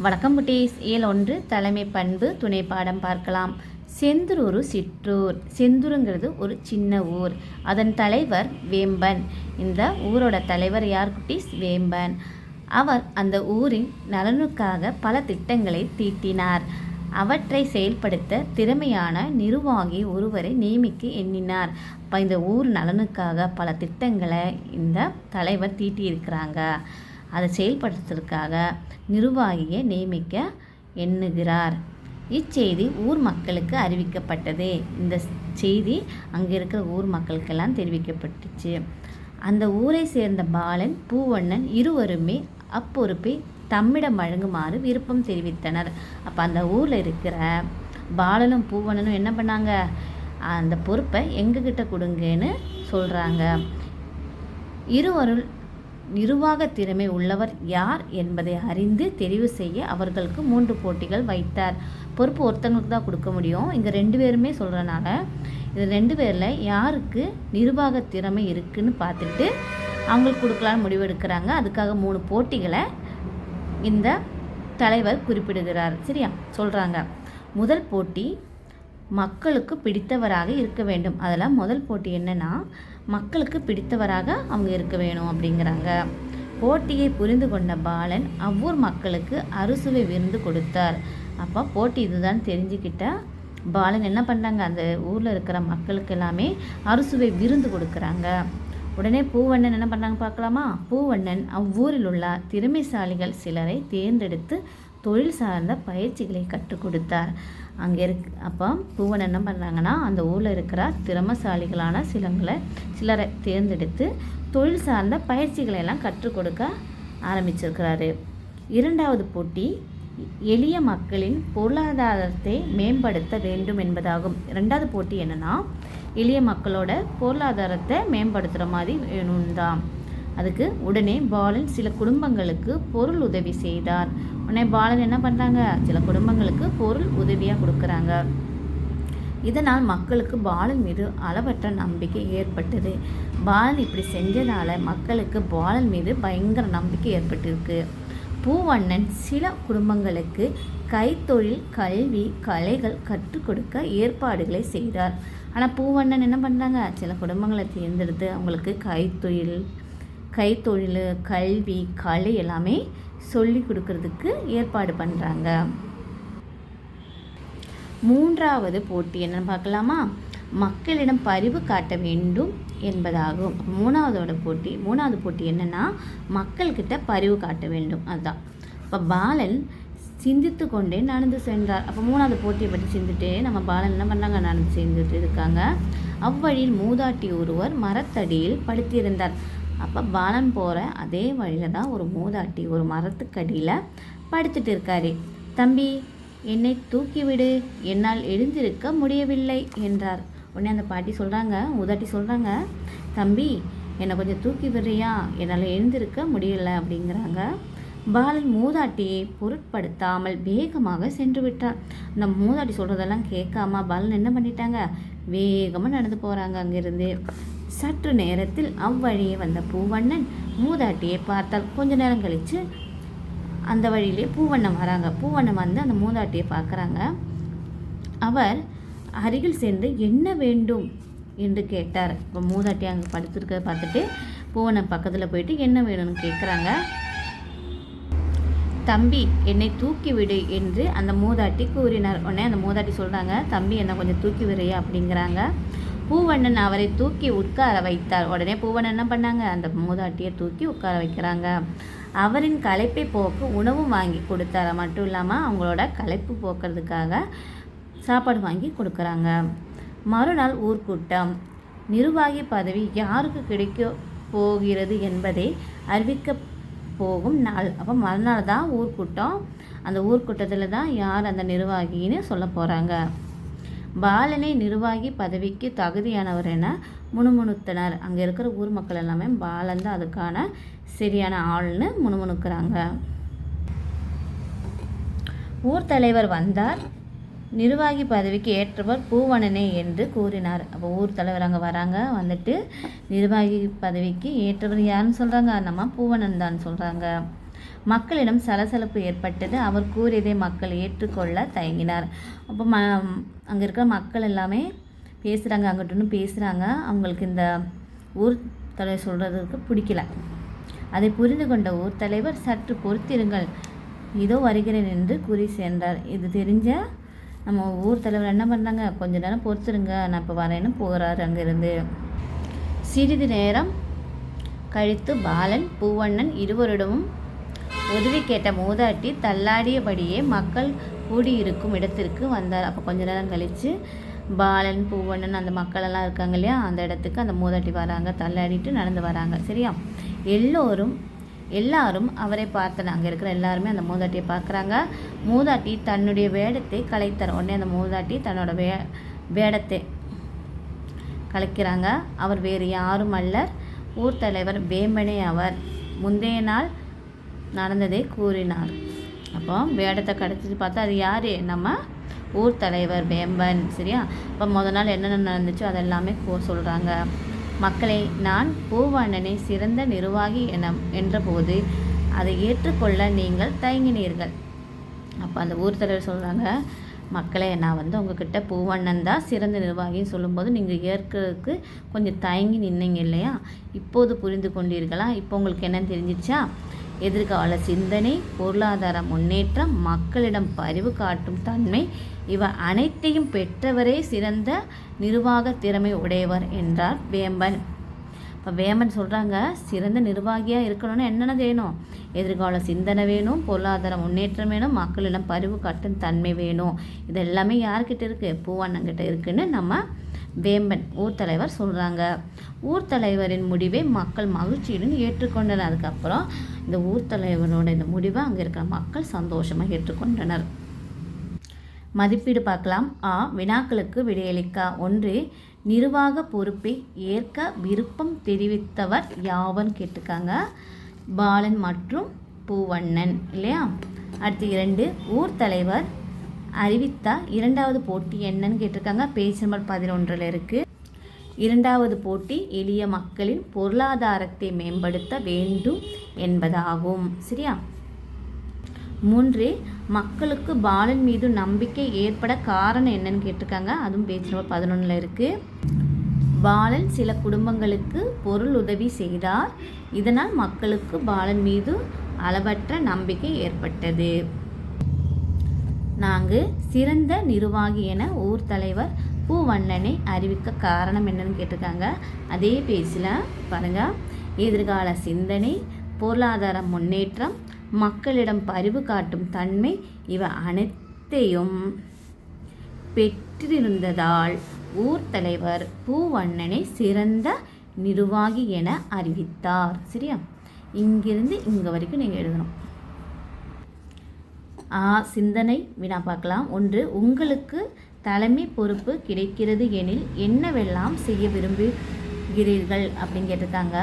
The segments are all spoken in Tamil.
வணக்கம் குட்டீஸ் இயல் ஒன்று தலைமை பண்பு துணை பாடம் பார்க்கலாம். செந்தூர் ஒரு சிற்றூர். செந்தூருங்கிறது ஒரு சின்ன ஊர். அதன் தலைவர் வேம்பன். இந்த ஊரோட தலைவர் யார் குட்டீஸ்? வேம்பன். அவர் அந்த ஊரின் நலனுக்காக பல திட்டங்களை தீட்டினார். அவற்றை செயல்படுத்த திறமையான நிர்வாகி ஒருவரை நியமிக்க எண்ணினார். இப்போ இந்த ஊர் நலனுக்காக பல திட்டங்களை இந்த தலைவர் தீட்டியிருக்கிறாங்க. அதை செயல்படுத்துறதுக்காக நிர்வாகியை நியமிக்க எண்ணுகிறார். இச்செய்தி ஊர் மக்களுக்கு அறிவிக்கப்பட்டது. இந்த செய்தி அங்கே இருக்கிற ஊர் மக்களுக்கெல்லாம் தெரிவிக்கப்பட்டுச்சு. அந்த ஊரை சேர்ந்த பாலன் பூவண்ணன் இருவருமே அப்பொறுப்பை தம்மிடம் வழங்குமாறு விருப்பம் தெரிவித்தனர். அப்போ அந்த ஊரில் இருக்கிற பாலனும் பூவண்ணனும் என்ன பண்ணாங்க? அந்த பொறுப்பை எங்ககிட்ட கொடுங்கன்னு சொல்கிறாங்க இருவருள் நிர்வாக திறமை உள்ளவர் யார் என்பதை அறிந்து தெரிவு செய்ய அவர்களுக்கு மூன்று போட்டிகள் வைத்தார். பொறுப்பு ஒருத்தங்களுக்கு தான் கொடுக்க முடியும். இங்கே ரெண்டு பேருமே சொல்கிறனால இது ரெண்டு பேரில் யாருக்கு நிர்வாக திறமை இருக்குன்னு பார்த்துட்டு அவங்களுக்கு கொடுக்கலான்னு முடிவெடுக்கிறாங்க அதுக்காக மூணு போட்டிகளை இந்த தலைவர் குறிப்பிடுகிறார். சரியா? சொல்கிறாங்க முதல் போட்டி மக்களுக்கு பிடித்தவராக இருக்க வேண்டும். அதில் முதல் போட்டி என்னென்னா மக்களுக்கு பிடித்தவராக அவங்க இருக்க வேணும் அப்படிங்கிறாங்க. போட்டியை புரிந்து கொண்ட பாலன் அவ்வூர் மக்களுக்கு அறுசுவை விருந்து கொடுத்தார். அப்போ போட்டி இதுதான் தெரிஞ்சுக்கிட்ட பாலன் என்ன பண்ணுறாங்க அந்த ஊரில் இருக்கிற மக்களுக்கு எல்லாமே அறுசுவை விருந்து கொடுக்குறாங்க. உடனே பூவண்ணன் என்ன பண்ணுறாங்க பார்க்கலாமா? பூவண்ணன் அவ்வூரில் உள்ள திறமைசாலிகள் சிலரை தேர்ந்தெடுத்து தொழில் சார்ந்த பயிற்சிகளை கற்றுக் கொடுத்தார். அங்கே இருக் அப்போ பூவன் என்ன பண்ணுறாங்கன்னா அந்த ஊரில் இருக்கிற திறமசாலிகளான சிலங்களை சிலரை தேர்ந்தெடுத்து தொழில் சார்ந்த பயிற்சிகளை எல்லாம் கற்றுக் கொடுக்க ஆரம்பிச்சிருக்கிறாரு. இரண்டாவது போட்டி எளிய மக்களின் பொருளாதாரத்தை மேம்படுத்த வேண்டும் என்பதாகும். ரெண்டாவது போட்டி என்னென்னா எளிய மக்களோட பொருளாதாரத்தை மேம்படுத்துகிற மாதிரி வேணும் தான் அதுக்கு உடனே பாலன் சில குடும்பங்களுக்கு பொருள் உதவி செய்தார். உடனே பாலர் என்ன பண்ணுறாங்க சில குடும்பங்களுக்கு பொருள் உதவியாக கொடுக்குறாங்க. இதனால் மக்களுக்கு பாலன் மீது அளவற்ற நம்பிக்கை ஏற்பட்டது. பாலன் இப்படி செஞ்சதால் மக்களுக்கு பாலன் மீது பயங்கர நம்பிக்கை ஏற்பட்டிருக்கு. பூவண்ணன் சில குடும்பங்களுக்கு கைத்தொழில் கல்வி கலைகள் கற்றுக் கொடுக்க ஏற்பாடுகளை செய்தார். ஆனால் பூவண்ணன் என்ன பண்ணுறாங்க சில குடும்பங்களை தேர்ந்தெடுத்து அவங்களுக்கு கைத்தொழில் கைத்தொழில் கல்வி கலை எல்லாமே சொல்லி கொடுக்கறதுக்கு ஏற்பாடு பண்ணுறாங்க மூன்றாவது போட்டி என்னன்னு பார்க்கலாமா? மக்களிடம் பரிவு காட்ட வேண்டும் என்பதாகும். மூணாவதோட போட்டி மூணாவது போட்டி என்னென்னா மக்கள்கிட்ட பரிவு காட்ட வேண்டும். அதுதான் இப்போ பாலன் சிந்தித்து கொண்டே நடந்து சென்றார். அப்போ மூணாவது போட்டியை பற்றி சிந்திட்டு நம்ம பாலன் என்ன பண்ணாங்க? நடந்து செஞ்சுட்டு இருக்காங்க. அவ்வழியில் மூதாட்டி ஒருவர் மரத்தடியில் படுத்திருந்தார். அப்போ பாலன் போகிற அதே வழியில் தான் ஒரு மூதாட்டி ஒரு மரத்துக்கடியில் படுத்துட்டு இருக்காரு. தம்பி என்னை தூக்கிவிடு என்னால் எழுந்திருக்க முடியவில்லை என்றார். உடனே அந்த பாட்டி சொல்கிறாங்க மூதாட்டி சொல்கிறாங்க தம்பி என்னை கொஞ்சம் தூக்கி விடுறியா? என்னால் எழுந்திருக்க முடியலை அப்படிங்கிறாங்க. பாலன் மூதாட்டியை பொருட்படுத்தாமல் வேகமாக சென்று விட்டார் அந்த மூதாட்டி சொல்கிறதெல்லாம் கேட்காம பாலன் என்ன பண்ணிட்டாங்க? வேகமாக நடந்து போகிறாங்க அங்கேருந்து. சற்று நேரத்தில் அவ்வழியே வந்த பூவண்ணன் மூதாட்டியை பார்த்தால் கொஞ்ச நேரம் கழித்து அந்த வழியிலே பூவண்ணம் வராங்க. பூவண்ணம் வந்து அந்த மூதாட்டியை பார்க்குறாங்க. அவர் அருகில் சேர்ந்து என்ன வேண்டும்? என்று கேட்டார். இப்போ மூதாட்டி அங்கே படுத்துருக்க பார்த்துட்டு பூவண்ணம் பக்கத்தில் போயிட்டு என்ன வேணும்னு கேட்குறாங்க தம்பி என்னை தூக்கி விடு என்று அந்த மூதாட்டி கூறினார். உடனே அந்த மூதாட்டி சொல்கிறாங்க தம்பி என்னை கொஞ்சம் தூக்கி விடுறியா? அப்படிங்கிறாங்க. பூவண்ணன் அவரை தூக்கி உட்கார வைத்தார். உடனே பூவண்ணன் என்ன பண்ணாங்க? அந்த மூதாட்டியை தூக்கி உட்கார வைக்கிறாங்க. அவரின் களைப்பை போக்கு உணவும் வாங்கி கொடுத்தார? மட்டும் இல்லாமல் அவங்களோட களைப்பு போக்குறதுக்காக சாப்பாடு வாங்கி கொடுக்குறாங்க. மறுநாள் ஊர்க்கூட்டம் நிர்வாகி பதவி யாருக்கு கிடைக்க போகிறது என்பதை அறிவிக்க போகும் நாள். அப்போ மறுநாள் தான் ஊர்க்கூட்டம் அந்த ஊர்க்கூட்டத்தில் தான் யார் அந்த நிர்வாகின்னு சொல்ல போகிறாங்க பாலனை நிர்வாகி பதவிக்கு தகுதியானவர் என முணுமுணுத்தனர். அங்கே இருக்கிற ஊர் மக்கள் எல்லாமே பாலன் தான். அதுக்கான சரியான ஆள்னு முணுமுணுக்கிறாங்க. ஊர் தலைவர் வந்தார். நிர்வாகி பதவிக்கு ஏற்றவர் பூவணனே என்று கூறினார். அப்போ ஊர் தலைவர் அங்கே வராங்க. வந்துட்டு நிர்வாகி பதவிக்கு ஏற்றவர் யாருன்னு சொல்கிறாங்க நம்ம பூவணன் தான் சொல்கிறாங்க மக்களிடம் சலசலப்பு ஏற்பட்டது. அவர் கூறியதை மக்கள் ஏற்றுக்கொள்ள தயங்கினார். அப்போ ம அங்கே இருக்கிற மக்கள் எல்லாமே பேசுகிறாங்க அங்கிட்டுன்னு பேசுகிறாங்க அவங்களுக்கு இந்த ஊர் தலைவர் சொல்கிறதுக்கு பிடிக்கல. அதை புரிந்து கொண்ட ஊர் தலைவர் சற்று பொறுத்திருங்கள். இதோ வருகிறேன் என்று கூறி சென்றார். இது தெரிஞ்ச நம்ம ஊர் தலைவர் என்ன பண்ணாங்க கொஞ்ச நேரம் பொறுத்துருங்க. நான் இப்போ வரேன்னு போகிறாரு அங்கேருந்து. சிறிது நேரம் கழித்து பாலன் பூவண்ணன் இருவரிடமும் உதவி கேட்ட மூதாட்டி தள்ளாடியபடியே மக்கள் கூடியிருக்கும் இடத்திற்கு வந்தார். அப்போ கொஞ்ச நேரம் கழித்து பாலன் பூவண்ணன் அந்த மக்களெல்லாம் இருக்காங்க இல்லையா? அந்த இடத்துக்கு அந்த மூதாட்டி வராங்க. தள்ளாடிட்டு நடந்து வராங்க. சரியா? எல்லோரும் எல்லாரும் அவரை பார்த்தன அங்கே இருக்கிற எல்லாருமே அந்த மூதாட்டியை பார்க்குறாங்க. மூதாட்டி தன்னுடைய வேடத்தை கலைத்தார் உடனே அந்த மூதாட்டி தன்னோட வே வேடத்தை கலைக்கிறாங்க. அவர் வேறு யாரும் அல்லர். ஊர் தலைவர் வேம்பனே அவர். முந்தைய நாள் நடந்ததை கூறினார். அப்போ வேடத்தை கடைச்சிட்டு பார்த்தா அது யார்? நம்ம ஊர் தலைவர் வேம்பன் சரியா? இப்போ முத நாள் என்னென்ன நடந்துச்சோ அதெல்லாமே கோ சொல்கிறாங்க மக்களை நான் பூவாணனை சிறந்த நிர்வாகி என என்றபோது அதை ஏற்றுக்கொள்ள நீங்கள் தயங்கினீர்கள். அப்போ அந்த ஊர் தலைவர் சொல்கிறாங்க மக்களே நான் வந்து உங்ககிட்ட பூவண்ணன் தான் சிறந்த நிர்வாகின்னு சொல்லும்போது நீங்கள் ஏற்கிறதுக்கு கொஞ்சம் தயங்கி நின்னீங்க இல்லையா? இப்போது புரிந்து கொண்டீர்களா? இப்போ உங்களுக்கு என்ன தெரிஞ்சிச்சா? எதிர்கால சிந்தனை பொருளாதார முன்னேற்றம் மக்களிடம் பரிவு காட்டும் தன்மை இவை அனைத்தையும் பெற்றவரே சிறந்த நிர்வாக திறமை உடையவர் என்றார் வேம்பன். இப்போ வேம்பன் சொல்கிறாங்க சிறந்த நிர்வாகியாக இருக்கணும்னு என்னென்ன வேணும்? எதிர்கால சிந்தனை வேணும் பொருளாதார முன்னேற்றம் வேணும் மக்களிடம் பரிவு காட்டும் தன்மை வேணும். இது எல்லாமே யார்கிட்ட இருக்குது பூவண்ணங்கிட்ட இருக்குதுன்னு நம்ம வேம்பன் ஊர் தலைவர் சொல்கிறாங்க ஊர் தலைவரின் முடிவை மக்கள் மகிழ்ச்சியுடன் ஏற்றுக்கொண்டனர். அதுக்கப்புறம் இந்த ஊர் தலைவரோட இந்த முடிவை அங்கே இருக்கிற மக்கள் சந்தோஷமாக ஏற்றுக்கொண்டனர். மதிப்பீடு பார்க்கலாம். ஆ வினாக்களுக்கு விடையளிக்க. ஒன்று நிர்வாக பொறுப்பை ஏற்க விருப்பம் தெரிவித்தவர் யாவன் கேட்டிருக்காங்க? பாலன் மற்றும் பூவண்ணன் இல்லையா? அடுத்து இரண்டு ஊர் தலைவர் அறிவித்தா இரண்டாவது போட்டி என்னன்னு கேட்டிருக்காங்க. பேஜ் நம்பர் பதினொன்றில் இருக்குது இரண்டாவது போட்டி எளிய மக்களின் பொருளாதாரத்தை மேம்படுத்த வேண்டும் என்பதாகும். சரியா? மூன்று மக்களுக்கு பாலன் மீது நம்பிக்கை ஏற்பட காரணம் என்னன்னு கேட்டிருக்காங்க. அதுவும் பேஜ் நம்பர் பதினொன்றில் இருக்குது பாலன் சில குடும்பங்களுக்கு பொருள் உதவி செய்தார். இதனால் மக்களுக்கு பாலன் மீது அளவற்ற நம்பிக்கை ஏற்பட்டது. நாங்கள் சிறந்த நிர்வாகி என ஊர் தலைவர் பூவண்ணனை அறிவிக்க காரணம் என்னன்னு கேட்டிருக்காங்க. அதே பேஜில் பாருங்கள் எதிர்கால சிந்தனை பொருளாதார முன்னேற்றம் மக்களிடம் பரிவு காட்டும் தன்மை இவ அனைத்தையும் பெற்றிருந்ததால் ஊர் தலைவர் பூவண்ணனை சிறந்த நிர்வாகி என அறிவித்தார். சரியா? இங்கிருந்து இங்கே வரைக்கும் நீங்கள் எழுதணும். சிந்தனை வினா பார்க்கலாம். ஒன்று உங்களுக்கு தலைமை பொறுப்பு கிடைக்கிறது எனில் என்னவெல்லாம் செய்ய விரும்புகிறீர்கள் அப்படின்னு கேட்டிருக்காங்க.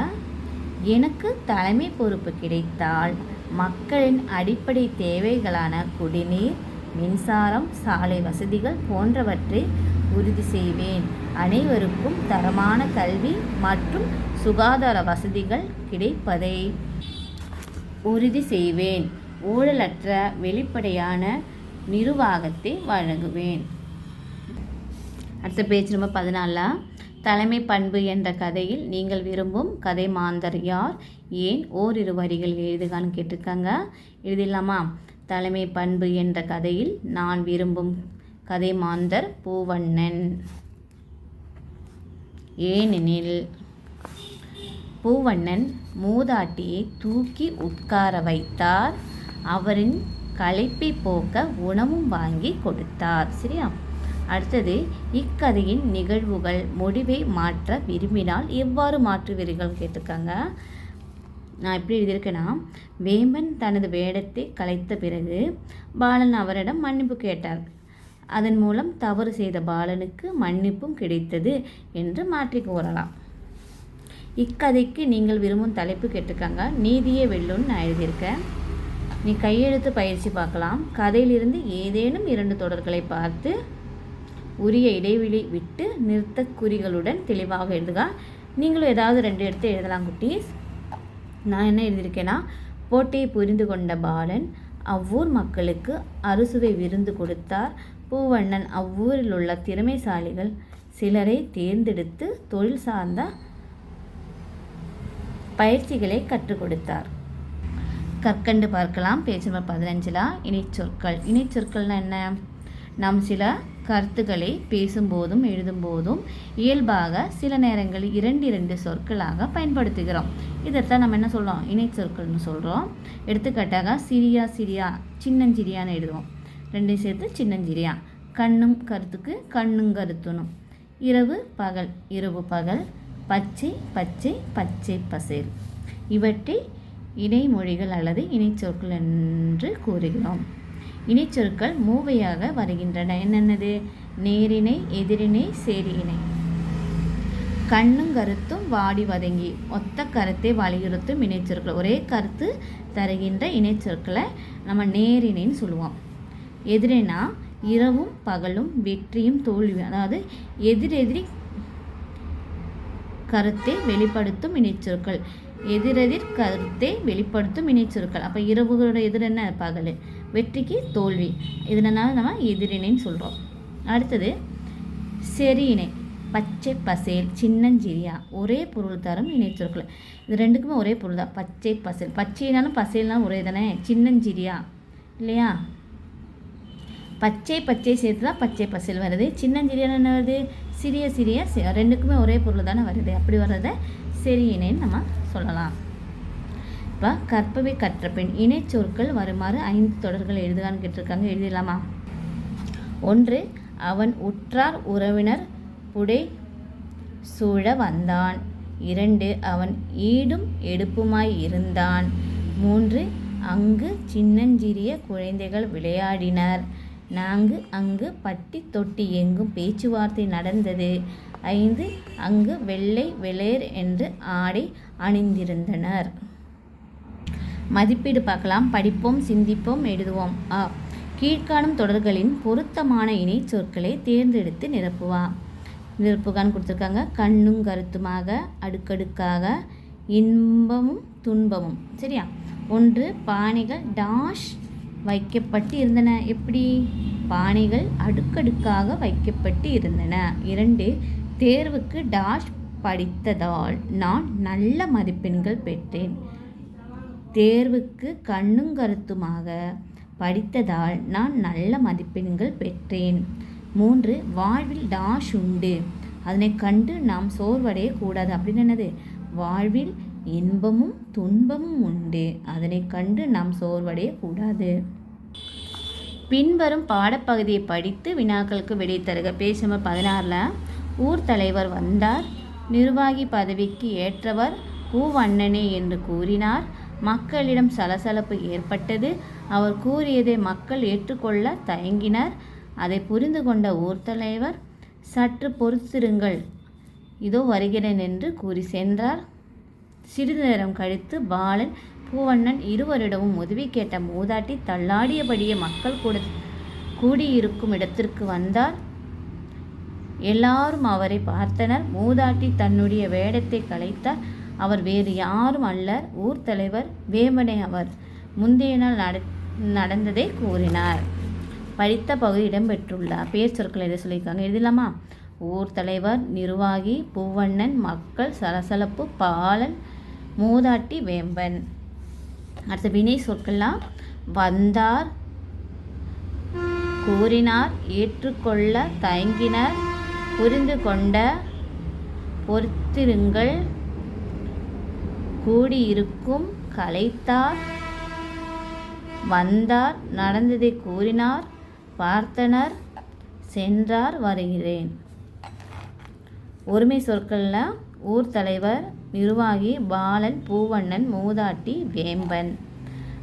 எனக்கு தலைமை பொறுப்பு கிடைத்தால் மக்களின் அடிப்படை தேவைகளான குடிநீர் மின்சாரம் சாலை வசதிகள் போன்றவற்றை உறுதி செய்வேன். அனைவருக்கும் தரமான கல்வி மற்றும் சுகாதார வசதிகள் கிடைப்பதை உறுதி செய்வேன். ஊழலற்ற வெளிப்படையான நிர்வாகத்தை வழங்குவேன். அடுத்த பேஜ் நம்பர் பதினாலாம் தலைமை பண்பு என்ற கதையில் நீங்கள் விரும்பும் கதை மாந்தர் யார்? ஏன் ஓரிரு வரிகள் எழுதுகான்னு கேட்டிருக்காங்க. எழுதிடலாமா? தலைமை பண்பு என்ற கதையில் நான் விரும்பும் கதை மாந்தர் பூவண்ணன். ஏனெனில் பூவண்ணன் மூதாட்டியை தூக்கி உட்கார வைத்தார். அவரின் களைப்பை போக்க உணவும் வாங்கி கொடுத்தார். சரியா? அடுத்தது இக்கதையின் நிகழ்வுகள் முடிவை மாற்ற விரும்பினால் எவ்வாறு மாற்றுவீர்கள் கேட்டிருக்காங்க. நான் எப்படி எழுதியிருக்கேன்னா வேம்பன் தனது வேடத்தை கலைத்த பிறகு பாலன் அவரிடம் மன்னிப்பு கேட்டார். அதன் மூலம் தவறு செய்த பாலனுக்கு மன்னிப்பும் கிடைத்தது என்று மாற்றி கூறலாம். இக்கதைக்கு நீங்கள் விரும்பும் தலைப்பு கேட்டிருக்காங்க. நீதியே வெல்லுன்னு நான் எழுதியிருக்கேன். நீ கையெழுத்து பயிற்சி பார்க்கலாம். கதையிலிருந்து ஏதேனும் இரண்டு தொடர்களை பார்த்து உரிய இடைவெளி விட்டு நிறுத்த குறிகளுடன் தெளிவாக எழுதுக. நீங்களும் ஏதாவது ரெண்டு எடுத்து எழுதலாம் குட்டீஸ். நான் என்ன எழுதியிருக்கேன்னா போட்டியை புரிந்து கொண்ட பாலன் அவ்வூர் மக்களுக்கு அறுசுவை விருந்து கொடுத்தார். பூவண்ணன் அவ்வூரில் உள்ள திறமைசாலிகள் சிலரை தேர்ந்தெடுத்து தொழில் சார்ந்த பயிற்சிகளை கற்றுக் கொடுத்தார். கற்கண்டு பார்க்கலாம். பேஜ் நம்பர் பதினஞ்சில் இணைச்சொற்கள். இணைச்சொற்கள்னால் என்ன? நாம் சில கருத்துக்களை பேசும்போதும் எழுதும்போதும் இயல்பாக சில நேரங்களில் இரண்டு இரண்டு சொற்களாக பயன்படுத்துகிறோம். இதைத்தான் நம்ம என்ன சொல்கிறோம் இணைச்சொற்கள்னு சொல்கிறோம் எடுத்துக்காட்டாக சிரியா சிரியா சின்னஞ்சிரியான்னு எழுதுவோம். ரெண்டையும் சேர்த்து சின்னஞ்சிரியா. கண்ணும் கருத்துக்கு கண்ணும் கருத்துணும். இரவு பகல். இரவு பகல். பச்சை பச்சை பச்சை பசேல். இவற்றை இணைமொழிகள் அல்லது இணைச்சொற்கள் என்று கூறுகிறோம். இணைச்சொற்கள் மூவையாக வருகின்றன. என்னென்னது? நேரிணை எதிரிணை சேரியிணை. கண்ணும் கருத்தும் வாடி வதங்கி ஒத்த கருத்தை வலியுறுத்தும் இணைச்சொற்கள். ஒரே கருத்து தருகின்ற இணைச்சொற்களை நம்ம நேரிணைன்னு சொல்லுவோம். எதிரினா இரவும் பகலும் வெற்றியும் தோல்வியும் அதாவது எதிரெதிரி கருத்தை வெளிப்படுத்தும் இணைச்சொற்கள். எதிரெதிர் கருத்தை வெளிப்படுத்தும் இணைச்சொற்கள். அப்போ இரவுகளோட எதிர் என்ன பகல் வெற்றிக்கு தோல்வி. இதனால நம்ம எதிரினைன்னு சொல்கிறோம் அடுத்தது செரியினை பச்சை பசேல் சின்னஞ்சிரியா ஒரே பொருள் தரும் இணைச்சொற்கள். இது ரெண்டுக்குமே ஒரே பொருள் தான். பச்சை பசேல். பச்சைனாலும் பசேல்னாலும் ஒரே தானே? சின்னஞ்சிரியா இல்லையா? பச்சை பச்சை சேர்த்து தான் பச்சை பசேல் வருது. சின்னஞ்சிரியான என்ன வருது? சிறிய சிறிய ரெண்டுக்குமே ஒரே பொருள் தானே வருது. அப்படி வர்றதை இணைன்னு நம்ம சொல்லலாம். இப்போ கற்பவை கற்ற பெண் இணைச்சொற்கள் வருமாறு ஐந்து தொடர்கள் எழுதுகான்னு கேட்டிருக்காங்க எழுதிடலாமா? ஒன்று அவன் உற்றார் உறவினர் புடை சூழ வந்தான். இரண்டு அவன் ஈடும் எடுப்புமாய் இருந்தான். மூன்று அங்கு சின்னஞ்சிறிய குழந்தைகள் விளையாடினர். நான்கு அங்கு பட்டி தொட்டி எங்கும் பேச்சுவார்த்தை நடந்தது. ஐந்து அங்கு வெள்ளை வெளேர் என்று ஆடை அணிந்திருந்தனர். மதிப்பீடு பார்க்கலாம். படிப்போம் சிந்திப்போம் எழுதுவோம். ஆ. கீழ்காணும் தொடர்களின் பொருத்தமான இணை சொற்களை தேர்ந்தெடுத்து நிரப்புவா. நிரப்புகான்னு கொடுத்துருக்காங்க. கண்ணும் கருத்துமாக அடுக்கடுக்காக இன்பமும் துன்பமும். சரியா? ஒன்று பானைகள் டாஷ் வைக்கப்பட்டு இருந்தன. எப்படி? பானைகள் அடுக்கடுக்காக வைக்கப்பட்டு இருந்தன. இரண்டு தேர்வுக்கு டாஷ் படித்ததால் நான் நல்ல மதிப்பெண்கள் பெற்றேன். தேர்வுக்கு கண்ணும் கருத்துமாக படித்ததால் நான் நல்ல மதிப்பெண்கள் பெற்றேன். மூன்று வாழ்வில் டாஷ் உண்டு. அதனை கண்டு நாம் சோர்வடைய கூடாது அப்படின்னு என்னது? வாழ்வில் இன்பமும் துன்பமும் உண்டு. அதனை கண்டு நாம் சோர்வடைய கூடாது பின்வரும் பாடப்பகுதியை படித்து வினாக்களுக்கு விடை தருக. பேஜ் நம்பர் பதினாறில் ஊர் தலைவர் வந்தார். நிர்வாகி பதவிக்கு ஏற்றவர் பூவண்ணனே என்று கூறினார். மக்களிடம் சலசலப்பு ஏற்பட்டது. அவர் கூறியதை மக்கள் ஏற்றுக்கொள்ள தயங்கினர். அதை புரிந்து கொண்ட ஊர் தலைவர் சற்று பொறுத்திருங்கள். இதோ வருகிறேன் என்று கூறி சென்றார். சிறிது நேரம் கழித்து பாலன் பூவண்ணன் இருவரிடமும் உதவி கேட்ட மூதாட்டி தள்ளாடியபடியே மக்கள் கூட கூடியிருக்கும் இடத்திற்கு வந்தார். எல்லாரும் அவரை பார்த்தனர். மூதாட்டி தன்னுடைய வேடத்தை கலைத்தார் அவர் வேறு யாரும் அல்லர். ஊர் தலைவர் வேமனே அவர் முந்தைய நாள் நட நடந்ததை கூறினார். படித்த பகுதி இடம்பெற்றுள்ளார் பேர் சொற்கள் எதை சொல்லியிருக்காங்க? எழுதலாமா? ஊர் தலைவர் நிர்வாகி பூவண்ணன் மக்கள் சலசலப்பு பாலன் மூதாட்டி வேம்பன். அடுத்த வினை சொற்கள்லாம். வந்தார் கூறினார் ஏற்றுக்கொள்ள தயங்கினர் புரிந்து கொண்ட பொறுத்திருங்கள். கூடியிருக்கும் கலைத்தார் வந்தார் நடந்ததை கூறினார் பார்த்தனர் சென்றார் வருகிறேன். ஒருமை சொற்களில் ஊர் தலைவர் நிர்வாகி பாலன் பூவண்ணன் மூதாட்டி வேம்பன்.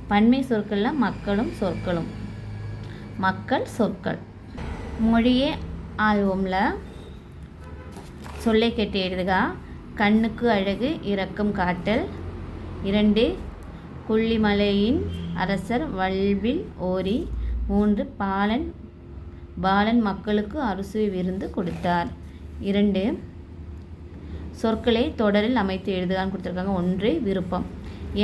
பன்மை சொற்களில் மக்களும் சொற்களும். மக்கள் சொற்கள். மொழியே ஆல்வம்ல சொல்லை கேட்டு எழுதுக. கண்ணுக்கு அழகு இரக்கம் காட்டல். இரண்டு கொல்லிமலையின் அரசர் வல்வில் ஓரி. மூன்று பாலன் பாலன் மக்களுக்கு அறுசுவை விருந்து கொடுத்தார். இரண்டு சொற்களை தொடரில் அமைத்து எழுதுகான்னு கொடுத்துருக்காங்க. ஒன்று விருப்பம்.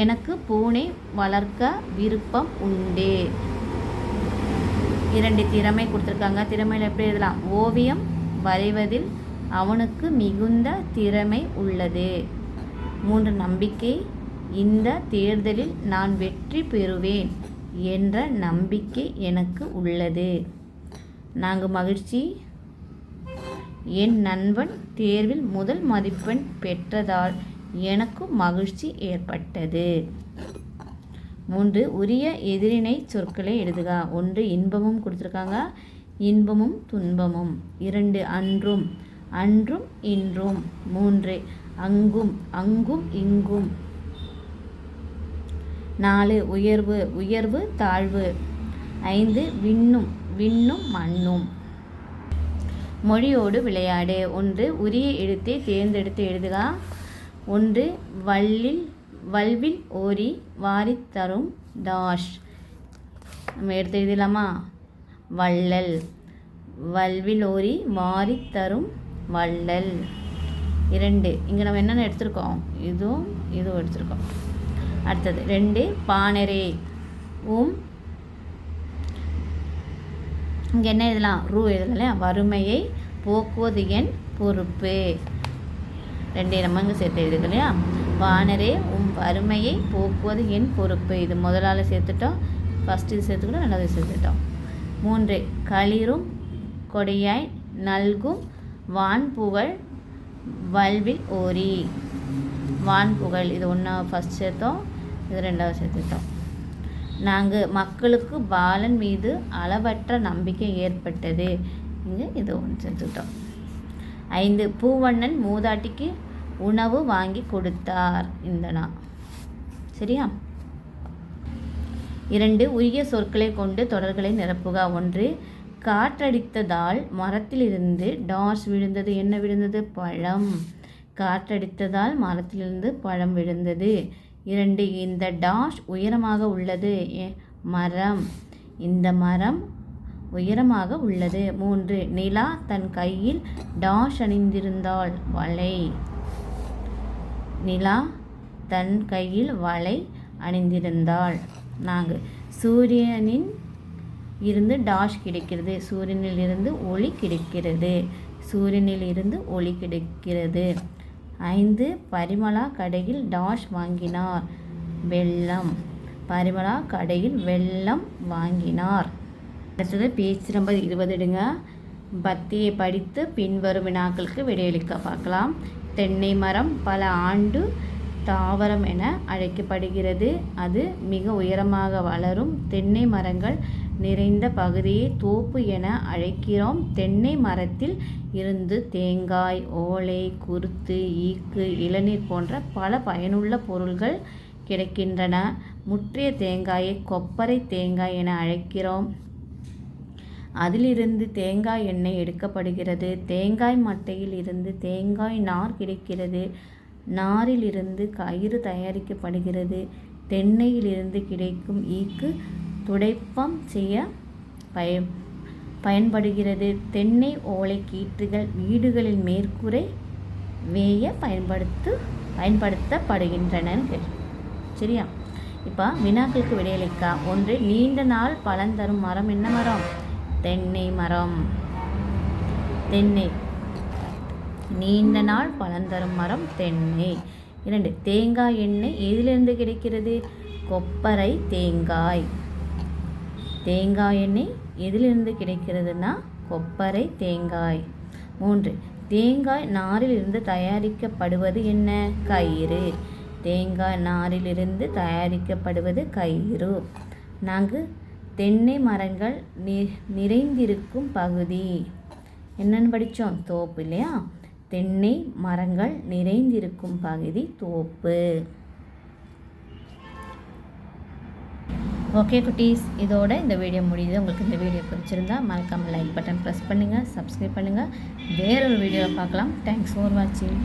எனக்கு பூனை வளர்க்க விருப்பம் உண்டு. இரண்டு திறமை கொடுத்துருக்காங்க. திறமையில் எப்படி எழுதலாம்? ஓவியம் வரைவதில் அவனுக்கு மிகுந்த திறமை உள்ளது. மூன்று நம்பிக்கை இந்த தேர்தலில் நான் வெற்றி பெறுவேன் என்ற நம்பிக்கை எனக்கு உள்ளது. நாங்கள் மகிழ்ச்சி. என் நண்பன் தேர்வில் முதல் மதிப்பெண் பெற்றதால் எனக்கும் மகிழ்ச்சி ஏற்பட்டது. மூன்று உரிய எதிரினை சொற்களை எழுதுக. ஒன்று இன்பமும் கொடுத்துருக்காங்க. இன்பமும் துன்பமும். இரண்டு அன்றும் அன்றும் இன்றும். மூன்று. அங்கும் அங்கும் இங்கும். நாலு உயர்வு உயர்வு தாழ்வு. ஐந்து விண்ணும் விண்ணும் மண்ணும். மொழியோடு விளையாடு. ஒன்று உரிய எழுத்தை தேர்ந்தெடுத்து எழுதுக. ஒன்று வல்லில் வல்வில் ஓரி வாரித் தரும் டாஷ் நம்ம எடுத்து எழுதலாமா? வள்ளல். வல்வில் ஓரி வாரித் தரும் வள்ளல். இரண்டு. இங்கே நம்ம என்னென்ன எடுத்திருக்கோம்? இதுவும் இதுவும் எடுத்திருக்கோம். அடுத்தது ரெண்டு பானரே உம். இங்கே என்ன எழுதலாம்? ரூ எழுதலாம் வறுமையை போக்குவது என் பொறுப்பு. ரெண்டு நம்ம இங்கே சேர்த்து எழுதுக்கு இல்லையா? வானரே உம் வறுமையை போக்குவது என் பொறுப்பு. இது முதலால் சேர்த்துட்டோம். ஃபஸ்ட்டு இது சேர்த்துக்கிட்டோம் ரெண்டாவது சேர்த்துட்டோம் மூன்று களிரும் கொடியாய் நல்கும் வான்புகழ் வல்வில் ஓரி. வான்புகழ் இது ஒன்றா ஃபஸ்ட் சேர்த்தோம் இது ரெண்டாவது சேர்த்துட்டோம் நாங்கள் மக்களுக்கு பாலன் மீது அளவற்ற நம்பிக்கை ஏற்பட்டது. இங்கே இது ஒன்று சேர்த்துட்டோம் ஐந்து பூவண்ணன் மூதாட்டிக்கு உணவு வாங்கி கொடுத்தார். இந்த நான் சரியா? இரண்டு உரிய சொற்களை கொண்டு தொடர்களை நிரப்புக. ஒன்று காற்றடித்ததால் மரத்திலிருந்து டார்ஸ் விழுந்தது. என்ன விழுந்தது? பழம். காற்றடித்ததால் மரத்திலிருந்து பழம் விழுந்தது. இரண்டு இந்த டாஷ் உயரமாக உள்ளது. எ- மரம். இந்த மரம் உயரமாக உள்ளது. மூன்று நிலா தன் கையில் டாஷ் அணிந்திருந்தாள். வலை. நிலா தன் கையில் வலை அணிந்திருந்தாள். நாங்கள் சூரியனின் இருந்து டாஷ் கிடைக்கிறது. சூரியனில் இருந்து ஒளி கிடைக்கிறது. சூரியனில் இருந்து ஒளி கிடைக்கிறது. ஐந்து பரிமளா கடையில் டாஷ் வாங்கினார். வெள்ளம் பரிமளா கடையில் வெள்ளம் வாங்கினார். அடுத்தது பேச்சு நம்பர் இருபது எடுங்க. பத்தியை படித்து பின்வரும் வினாக்களுக்கு விடையளிக்க பார்க்கலாம். தென்னை மரம் பல ஆண்டு தாவரம் என அழைக்கப்படுகிறது. அது மிக உயரமாக வளரும் தென்னை மரங்கள் நிறைந்த பகுதியை தோப்பு என அழைக்கிறோம். தென்னை மரத்தில் இருந்து தேங்காய் ஓலை குருத்து ஈக்கு இளநீர் போன்ற பல பயனுள்ள பொருள்கள் கிடைக்கின்றன. முற்றிய தேங்காயை கொப்பரை தேங்காய் என அழைக்கிறோம். அதிலிருந்து தேங்காய் எண்ணெய் எடுக்கப்படுகிறது. தேங்காய் மட்டையில் இருந்து தேங்காய் நார் கிடைக்கிறது. நாரில் இருந்து கயிறு தயாரிக்கப்படுகிறது. தென்னையிலிருந்து கிடைக்கும் ஈக்கு துடைப்பம் செய்ய பய பயன்படுகிறது. தென்னை ஓலை கீற்றுகள் வீடுகளில் மேற்கூரை வேய பயன்படுத்து பயன்படுத்தப்படுகின்றன சரியா? இப்போ வினாக்களுக்கு விடையளிக்கா. ஒன்று நீண்ட நாள் பலன் தரும் மரம் என்ன மரம்? தென்னை மரம். தென்னை. நீண்ட நாள் பலன் தரும் மரம் தென்னை. இரண்டு தேங்காய் எண்ணெய் எதிலிருந்து கிடைக்கிறது? கொப்பரை தேங்காய். தேங்காய் எண்ணெய் எதிலிருந்து கிடைக்கிறதுனா கொப்பரை தேங்காய். மூன்று தேங்காய் நாரிலிருந்து தயாரிக்கப்படுவது என்ன? கயிறு. தேங்காய் நாரிலிருந்து தயாரிக்கப்படுவது கயிறு. நான்கு தென்னை மரங்கள் நி நிறைந்திருக்கும் பகுதி. என்னன்னு படித்தோம் தோப்பு இல்லையா? தென்னை மரங்கள் நிறைந்திருக்கும் பகுதி தோப்பு. ஓகே குட்டீஸ் இதோட இந்த வீடியோ முடியுது. உங்களுக்கு இந்த வீடியோ பிடிச்சிருந்தா மறக்காமல் லைக் பட்டன் ப்ரெஸ் பண்ணுங்கள் சப்ஸ்கிரைப் பண்ணுங்கள் வேறொரு வீடியோவில் பார்க்கலாம். தேங்க்ஸ் ஃபார் வாட்சிங்